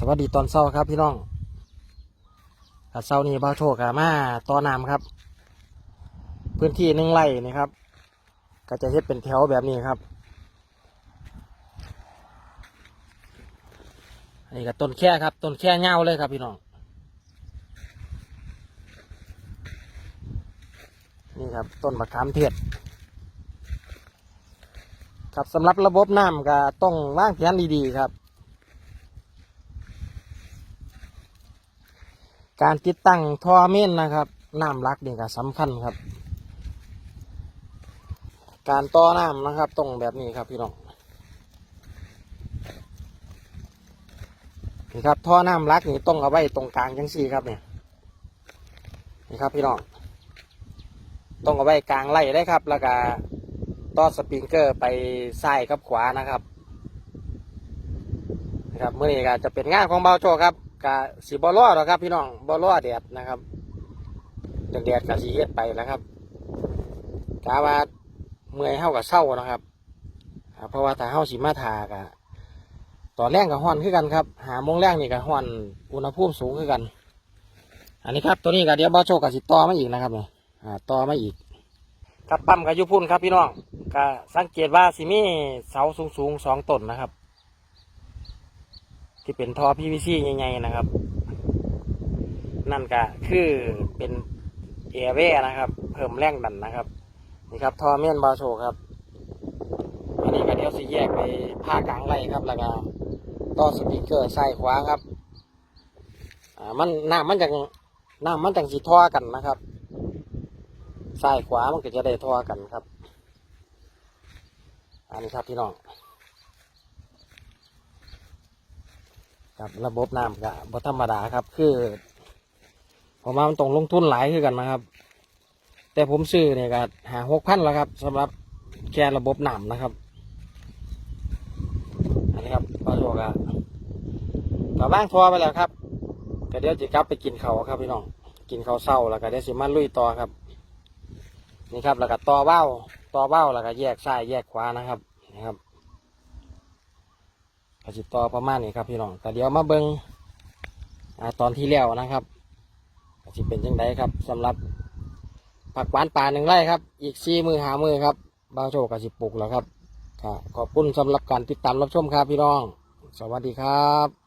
สวัสดีตอนเช้าครับพี่น้องกับเช้านี้บ้าโชกับมาต่อน้ำครับ พื้นที่หนึ่งไร่นี่ครับ ก็จะเฮ็ดเป็นแถวแบบนี้ครับอันนี้ก็ต้นแค่ครับต้นแค่เง่าเลยครับพี่น้องนี่ครับต้นมะขามเทศครับสำหรับระบบน้ำก็ต้องวางแผนดีๆครับ การติดตั้งท่อเม่นนะครับน้ำรักนี่ก็สำคัญครับ การต่อน้ำนะครับตรงแบบนี้ครับพี่น้องนี่ครับท่อน้ำรักนี่ต้องเอาไว้ตรงกลางจังสี่ครับเนี่ยนี่ครับพี่น้องต้องเอาไว้กลางไร่ได้ครับ แล้วก็ต่อสปริงเกอร์ไปซ้ายกับขวานะครับนะครับเมื่อนี้ก็จะเป็นงานของเบาโจครับ กะสีบอลอหรอกครับพี่น้องบอลอแดดนะครับแดดกับสีเฮ็ดไปแล้วครับกาว่าเมื่อยเฮากับเศร้านะครับเพราะว่าถ้าเฮาสิมาทากะตอนแรกกับฮ้อนคือกันครับ หาโมงแรกนี่กับฮ้อนอุณหภูมิสูงคือกัน อันนี้ครับตัวนี้ก็เดี๋ยวบ่โชกับสิต่อมาอีกนะครับเนี่ยอ่าต่อมาอีกครับปั๊มกับยุพุ่นครับพี่น้องก็สังเกตว่าสิมีเสาสูงสูงๆสองต้นนะครับ ที่เป็นท่อ PVC ใหญ่ๆนะครับ นั่นก็คือเป็นเอเวนะครับ เพิ่มแรงดันนะครับ นี่ครับทอเมียนบาโชครับ อันนี้ก็เดี๋ยวสิแยกไปผ้ากลางไรครับแล้วก็ต่อสปีกเกอร์ใส่ขวาครับอ่ามันน้ำมันจังน้ำมันจังสีท่อกันนะครับใส่ขวามันก็จะได้ท่อกันครับ อันนี้ครับพี่น้อง ครับระบบน้ำกับบธรรมดาครับ คือผมว่ามันต้องลงทุนหลายคือกันนะครับ แต่ผมซื้อเนี่ยก็หาหกพันแล้วครับสำหรับแค่ระบบน้ำนะครับอันนี้ครับปลาโชกอะกลับบ้างทัวไปแล้วครับก็เดี๋ยวจะกลับไปกินเขาครับพี่น้องกินเขาเศร้าแล้วก็เดี๋ยวสิมาลุยต่อครับ นี่ครับแล้วก็ต่อเบ้าต่อเบ้าแล้วก็แยกซ้ายแยกขวานะครับนี่ครับ ก็สิต่อประมาณนี้ครับพี่น้องแต่เดี๋ยวมาเบิงอาตอนที่แล้วนะครับก็สิเป็นจังไดครับสำหรับผักหวานป่าหนึ่งไร่ครับ อีกสี่มือหามือครับบางโชคกับสิปลูกแล้วครับขอบคุณสำหรับการติดตามรับชมครับพี่น้อง สวัสดีครับ